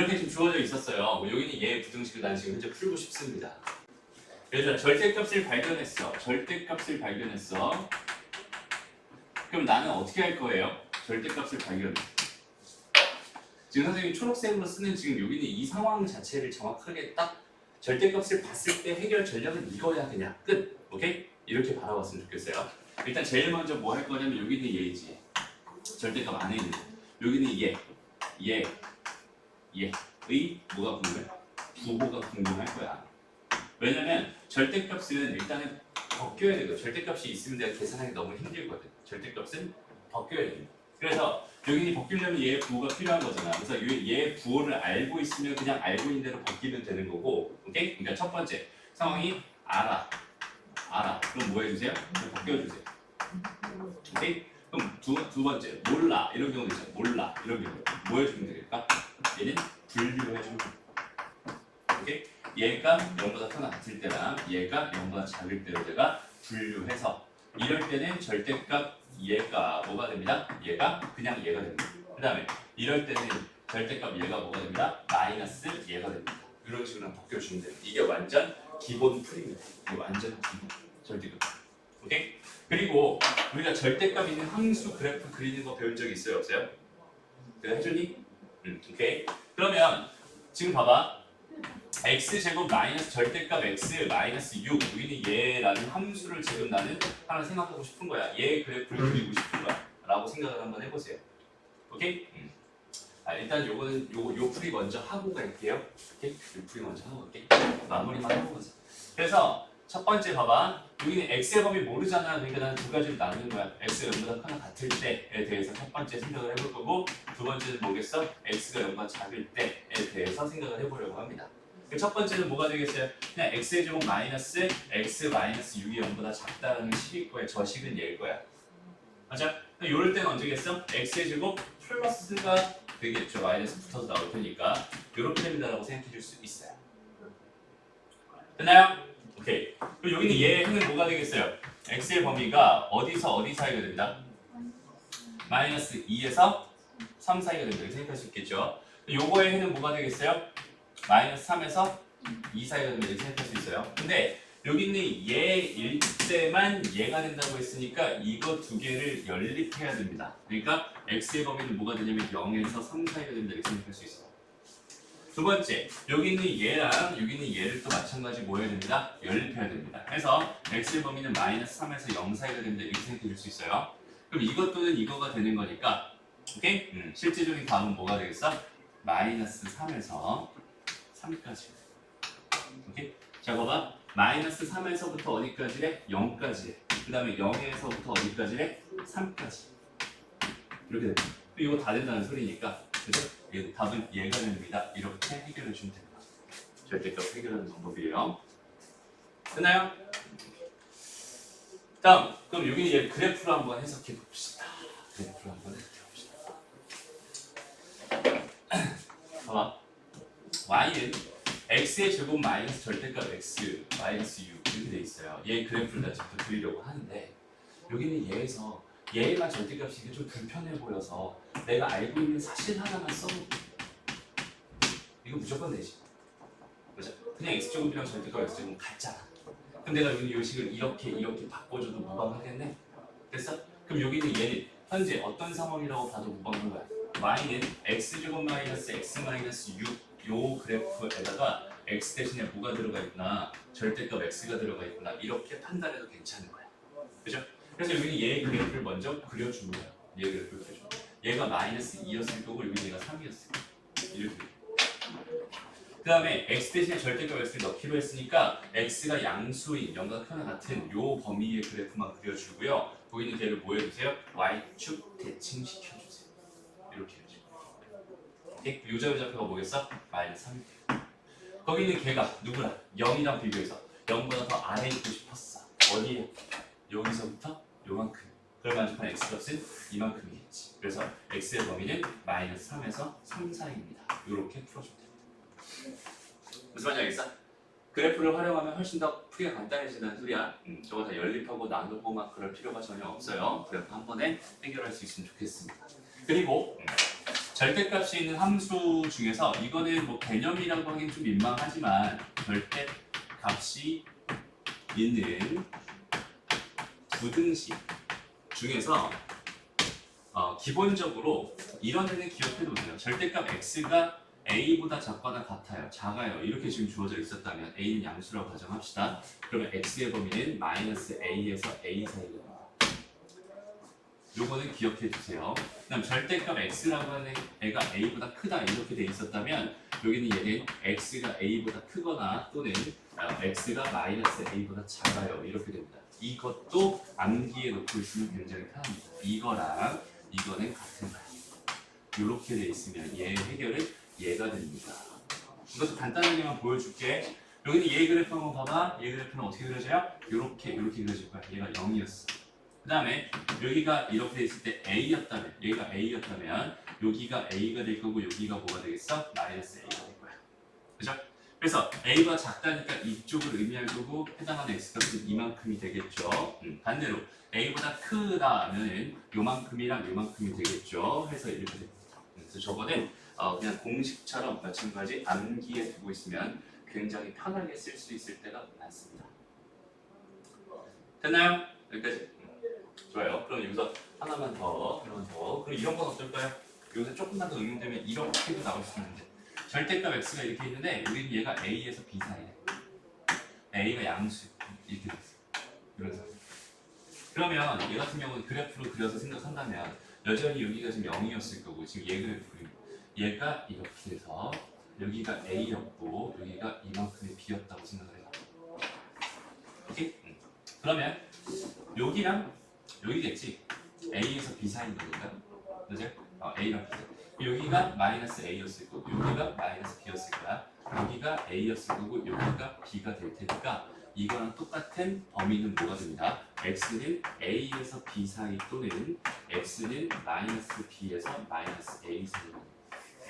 이렇게 지금 주어져 있었어요. 뭐 여기는 얘 부등식을 난 지금 현재 풀고 싶습니다. 그래서 절대값을 발견했어. 절대값을 발견했어. 그럼 나는 어떻게 할 거예요? 절대값을 발견. 지금 선생님이 초록색으로 쓰는 지금 여기는 이 상황 자체를 정확하게 딱 절대값을 봤을 때 해결 전략은 이거야 그냥 끝. 오케이? 이렇게 바라봤으면 좋겠어요. 일단 제일 먼저 뭐 할 거냐면 여기는 얘지. 절대값 안에 있는. 여기는 얘, 얘, 얘의 뭐가 궁금해? 부호가 궁금할 거야. 왜냐면 절대값은 일단은 벗겨야 되고 절대값이 있으면 내가 계산하기 너무 힘들거든. 절대값은 벗겨야 됩니다. 그래서 여기 벗기려면 얘 부호가 필요한 거잖아. 그래서 얘, 얘 부호를 알고 있으면 그냥 알고 있는 대로 벗기면 되는 거고, 오케이? 그러니까 첫 번째 상황이 알아, 알아. 그럼 뭐 해주세요? 벗겨주세요. 오케이? 그럼 두, 두 번째 몰라 이런 경우도 있잖아. 몰라 이런 경우 뭐 해주면 되겠까? 얘는 분류를 해주면 돼. 오케이? 얘가 0보다 크거나 같을 때랑 얘가 0보다 작을 때로 내가 분류해서 이럴 때는 절대값 얘가 뭐가 됩니다? 얘가 그냥 얘가 됩니다. 그 다음에 이럴 때는 절대값 얘가 뭐가 됩니다? 마이너스 얘가 됩니다. 이런 식으로 벗겨주면 돼요. 이게 완전 기본 풀입니다. 이게 완전 기본 절대값. 오케이? 그리고 우리가 절대값 있는 함수 그래프 그리는 거 배운 적 있어요? 없어요? 내가 해줬니? 응, 오케이. 그러면 지금 봐봐. x 제곱 마이너스 절대값 x 마이너스 6 여기는 얘라는 함수를 지금 나는 하나 생각하고 싶은 거야. 얘 그래프를 그리고 싶은 거야. 라고 생각을 한번 해보세요. 오케이? 음. 아, 일단 요거는 요, 요 풀이 먼저 하고 갈게요. 오케이? 요 풀이 먼저 하고 갈게. 마무리만 하고 가자. 그래서 첫 번째 봐봐. 여기는 x의 범위 모르잖아. 그러니까 나는 두 가지로 나누는 거야. x가 0보다 크나 같을 때에 대해서 첫 번째 생각을 해볼 거고 두 번째는 뭐겠어? x가 0보다 작을 때에 대해서 생각을 해보려고 합니다. 그 첫 번째는 뭐가 되겠어요? 그냥 x의 제곱 마이너스 x 마이너스 6이 0보다 작다라는 식일 거야. 저 식은 얘일 거야. 맞아? 이럴 때는 언제겠어? x의 제곱 플러스가 되겠죠. 마이너스 붙어서 나올 테니까 이렇게 됩니다라고 생각해 줄 수 있어요. 됐나요? 오케이. 그럼 여기는 얘는 뭐가 되겠어요? x의 범위가 어디서 어디 사이가 된다? 마이너스 2에서 3 사이가 된다. 이렇게 생각할 수 있겠죠. 요거의 해는 뭐가 되겠어요? 마이너스 3에서 2 사이가 된다. 이렇게 생각할 수 있어요. 근데 여기 있는 얘일 때만 얘가 된다고 했으니까 이거 두 개를 연립해야 됩니다. 그러니까 x의 범위는 뭐가 되냐면 0에서 3 사이가 된다. 이렇게 생각할 수 있어요. 두 번째, 여기 있는 얘랑 여기 있는 얘를 또 마찬가지 뭐 해야 됩니다? 연립해야 됩니다. 그래서 x의 범위는 마이너스 3에서 0 사이가 된다 이렇게 생각해 줄수 있어요. 그럼 이것 또는 이거가 되는 거니까 오케이? 음, 실제적인 답은 뭐가 되겠어? 마이너스 3에서 3까지 오케이? 자 봐봐 마이너스 3에서부터 어디까지래? 0까지 그 다음에 0에서부터 어디까지래? 3까지 이렇게 됩니다. 이거 다 된다는 소리니까 그래서 얘, 답은 얘가 됩니다. 이렇게 해결해 주면 됩니다. 절대값 해결하는 방법이에요. 됐나요? 다음, 그럼 여기 얘 그래프로 한번 해석해 봅시다. 그래프로 한번 해석해 봅시다. 봐봐. y는 x의 제곱 마이너스 절대값 x 마이너스 6 이렇게 돼 있어요. 얘 그래프를 나 직접 그리려고 하는데 여기는 얘에서 얘가 절대값이 이게 좀 불편해 보여서 내가 알고 있는 사실 하나만 써볼게. 이거 무조건 되지. 그죠? 그냥 x제곱이랑 절대값 x제곱은 같잖아. 그럼 내가 이 식을 이렇게 이렇게 바꿔줘도 무방하겠네? 됐어? 그럼 여기는 얘는 현재 어떤 상황이라고 봐도 무방한 거야. y는 x제곱 마이너스 x 마이너스 6 요 그래프에다가 x 대신에 뭐가 들어가 있구나 절대값 x가 들어가 있구나 이렇게 판단해도 괜찮은 거야. 그죠? 그래서 여기는 얘의 그래프를 먼저 그려주는 거야. 얘의 그래프를 그려줘. 얘가 마이너스 2였을 거고 여기 얘가 3이었을 거야. 이렇게. 그 다음에 x 대신에 절대값 x를 넣기로 했으니까 x가 양수인 0과 크나 같은 요 범위의 그래프만 그려주고요. 보이는 걔를 뭐 해주세요? y축 대칭시켜주세요. 이렇게 해주세요. 요자의 좌표가 뭐겠어? 마이너스 3. 거기 있는 걔가 누구랑? 0이랑 비교해서 0보다 더 아래에 있고 싶었어. 어디에? 여기서부터 요만큼. 그걸 만족한 x 값은 이만큼이겠지. 그래서 x의 범위는 마이너스 3에서 3 사이입니다. 이렇게 풀어주면 됩니다. 무슨 말인지 알겠어? 그래프를 활용하면 훨씬 더 풀기가 간단해지는 소리야. 음, 저거 다 연립하고 나누고 막 그럴 필요가 전혀 없어요. 그래프 한 번에 해결할 수 있으면 좋겠습니다. 그리고 음, 절대값이 있는 함수 중에서 이거는 뭐 개념이라고 하긴 좀 민망하지만 절대값이 있는 부등식 중에서 어, 기본적으로 이런 애는 기억해도 돼요. 절대값 x가 a보다 작거나 같아요. 작아요. 이렇게 지금 주어져 있었다면 a는 양수라고 가정합시다. 그러면 x의 범위는 마이너스 a에서 a 사이입니다. 요거는 기억해 주세요. 그다음 절대값 x라고 하는 애가 a보다 크다 이렇게 돼 있었다면 여기는 얘는 x가 a보다 크거나 또는 어, x가 마이너스 a보다 작아요 이렇게 됩니다. 이것도 암기에 놓고 있으면 굉장히 편합니다. 이거랑 이거는 같은 거예요. 이렇게 돼 있으면 얘 해결은 얘가 됩니다. 이것도 간단하게만 보여줄게. 여기는 얘 그래프 한번 봐봐. 얘 그래프는 어떻게 그려져요? 이렇게 이렇게 그려질 거야. 얘가 0이었어. 그 다음에 여기가 이렇게 돼 있을 때 A였다면 여기가 A였다면 여기가 A가 될 거고 여기가 뭐가 되겠어? 마이너스 A가 될 거야. 그죠? 그래서 A가 작다니까 이쪽을 의미할 거고 해당하는 X값은 이만큼이 되겠죠. 음, 반대로 A보다 크다면은 요만큼이랑 요만큼이 되겠죠. 해서 이렇게. 그래서 저거는 어, 그냥 공식처럼 마찬가지 암기에 두고 있으면 굉장히 편하게 쓸 수 있을 때가 많습니다. 됐나요? 여기까지? 음, 좋아요. 그럼 여기서 하나만 더, 하나만 더. 그럼 이런 건 어떨까요? 여기서 조금만 더 응용되면 이렇게도 나올 수 있는데 절대값 x가 이렇게 있는데 우리는 얘가 a에서 b 사이에 a가 양수 이렇게 됐어. 그래서 그러면 얘 같은 경우는 그래프로 그려서 생각한다면 여전히 여기가 지금 0이었을 거고 지금 얘 그래프 얘가 이렇게 돼서 여기가 a였고 여기가 이만큼의 b였다고 생각을 해봐. 오케이? 응. 그러면 여기랑 여기겠지. a에서 b 사이인 거니까. 그죠? 어, a랑 b 사이. 여기가 마이너스 a였을 거고 여기가 마이너스 b였을 거야. 여기가 a였을 거고 여기가 b가 될 테니까 이거랑 똑같은 범위는 뭐가 됩니다. x는 a에서 b 사이 또는 x는 마이너스 b에서 마이너스 a 사이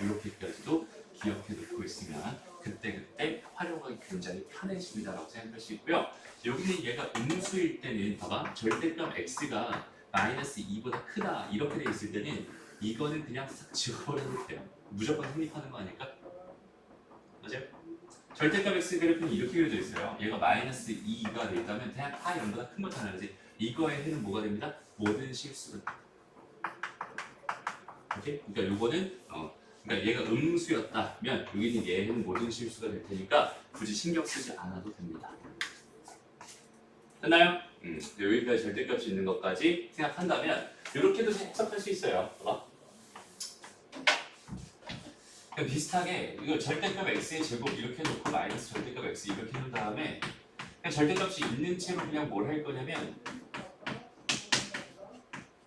이렇게까지도 기억해 놓고 있으면 그때그때 활용하기 굉장히 편해집니다라고 생각할 수 있고요. 여기는 얘가 음수일 때는 봐봐 절대값 x가 마이너스 2보다 크다 이렇게 돼 있을 때는 이거는 그냥 싹 지워버려도 돼요. 무조건 성립하는 거 아닐까? 맞아요? 절대값 x 그래프는 이렇게 그려져 있어요. 얘가 마이너스 2가 돼 있다면 그냥 다 0보다 큰거 당연하지. 이거의 해는 뭐가 됩니다? 모든 실수를. 오케이? 그러니까 요거는 어, 그러니까 얘가 음수였다면 여기는 얘는 모든 실수가 될 테니까 굳이 신경 쓰지 않아도 됩니다. 됐나요? 음, 여기까지 절대값이 있는 것까지 생각한다면 이렇게도 해석할 수 있어요. 봐봐. 그러니까 비슷하게 이거 절대값 x의 제곱 이렇게 놓고 마이너스 절대값 x 이렇게 해놓은 다음에 그냥 절대값이 있는 채로 그냥 뭘 할 거냐면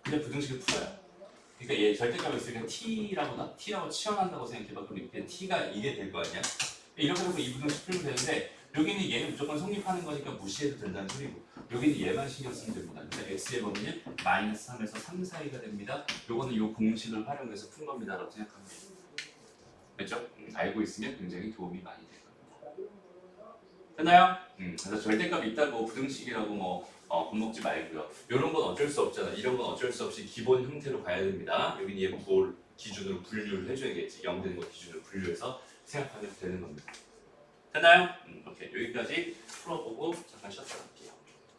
그냥 부등식을 풀어요. 그러니까 얘 절대값 x를 그냥 t라고 나 t라고 치환한다고 생각해봐. 그럼 그냥 t가 이게 될 거 아니야? 이렇게 하고 이 부등식 풀면 되는데 여기는 얘는 무조건 성립하는 거니까 무시해도 된다는 소리고 여기는 얘만 신경 쓰면 됩니다. 그래서 x의 범위는 마이너스 3에서 3 사이가 됩니다. 요거는 요 공식을 활용해서 푼 겁니다라고 생각합니다. 음, 알고 있으면 굉장히 도움이 많이 될 겁니다. 됐나요? 음, 그래서 절대값 있다고 부등식이라고 뭐 어, 겁먹지 말고요. 이런 건 어쩔 수 없잖아. 이런 건 어쩔 수 없이 기본 형태로 가야 됩니다. 여기는 얘뭘 기준으로 분류를 해줘야겠지. 0 되는 거 기준으로 분류해서 생각하면 되는 겁니다. 됐나요? 음, 오케이. 여기까지 풀어보고 자,